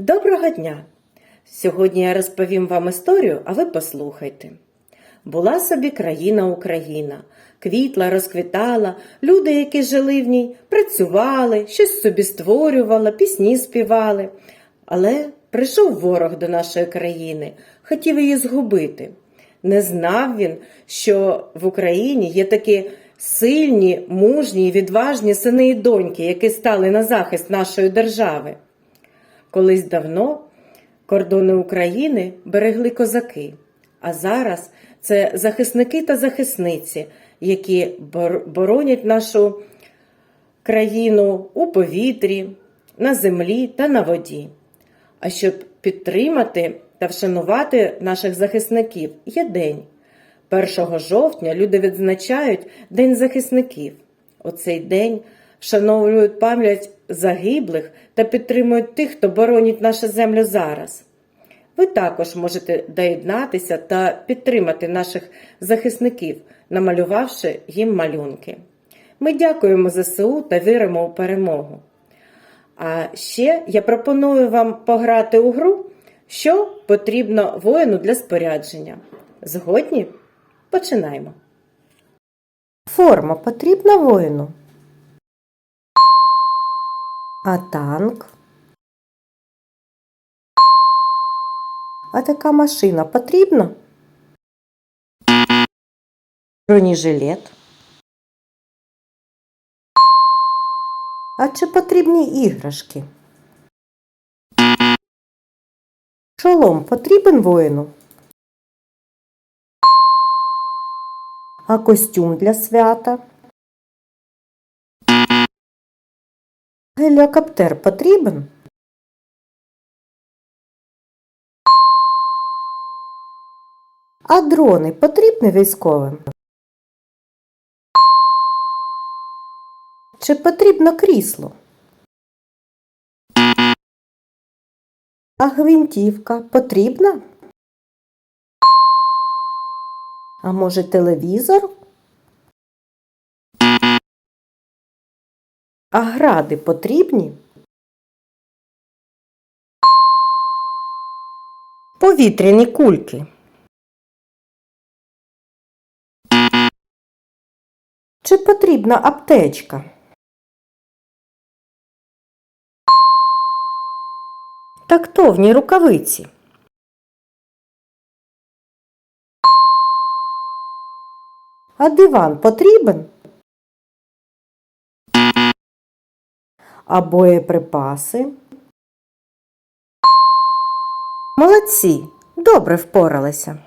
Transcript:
Доброго дня! Сьогодні я розповім вам історію, а ви послухайте. Була собі країна Україна, квітла, розквітала, люди, які жили в ній, працювали, щось собі створювали, пісні співали. Але прийшов ворог до нашої країни, хотів її згубити. Не знав він, що в Україні є такі сильні, мужні і відважні сини і доньки, які стали на захист нашої держави. Колись давно кордони України берегли козаки, а зараз це захисники та захисниці, які боронять нашу країну у повітрі, на землі та на воді. А щоб підтримати та вшанувати наших захисників, є день. 1 жовтня люди відзначають День захисників. У цей день вшановують пам'ять загиблих та підтримують тих, хто боронить нашу землю зараз. Ви також можете доєднатися та підтримати наших захисників, намалювавши їм малюнки. Ми дякуємо ЗСУ та віримо у перемогу. А ще я пропоную вам пограти у гру, що потрібно воїну для спорядження. Згодні? Починаємо. Форма потрібна воїну. А танк? А така машина потрібна? Бронежилет. А чи потрібні іграшки? Шолом потрібен воїну? А костюм для свята? Геліокоптер потрібен? А дрони потрібні військовим? Чи потрібно крісло? А гвинтівка потрібна? А може телевізор? А гради потрібні? Повітряні кульки. Чи потрібна аптечка? Тактовні рукавиці. А диван потрібен? А боєприпаси? Молодці, добре впоралися.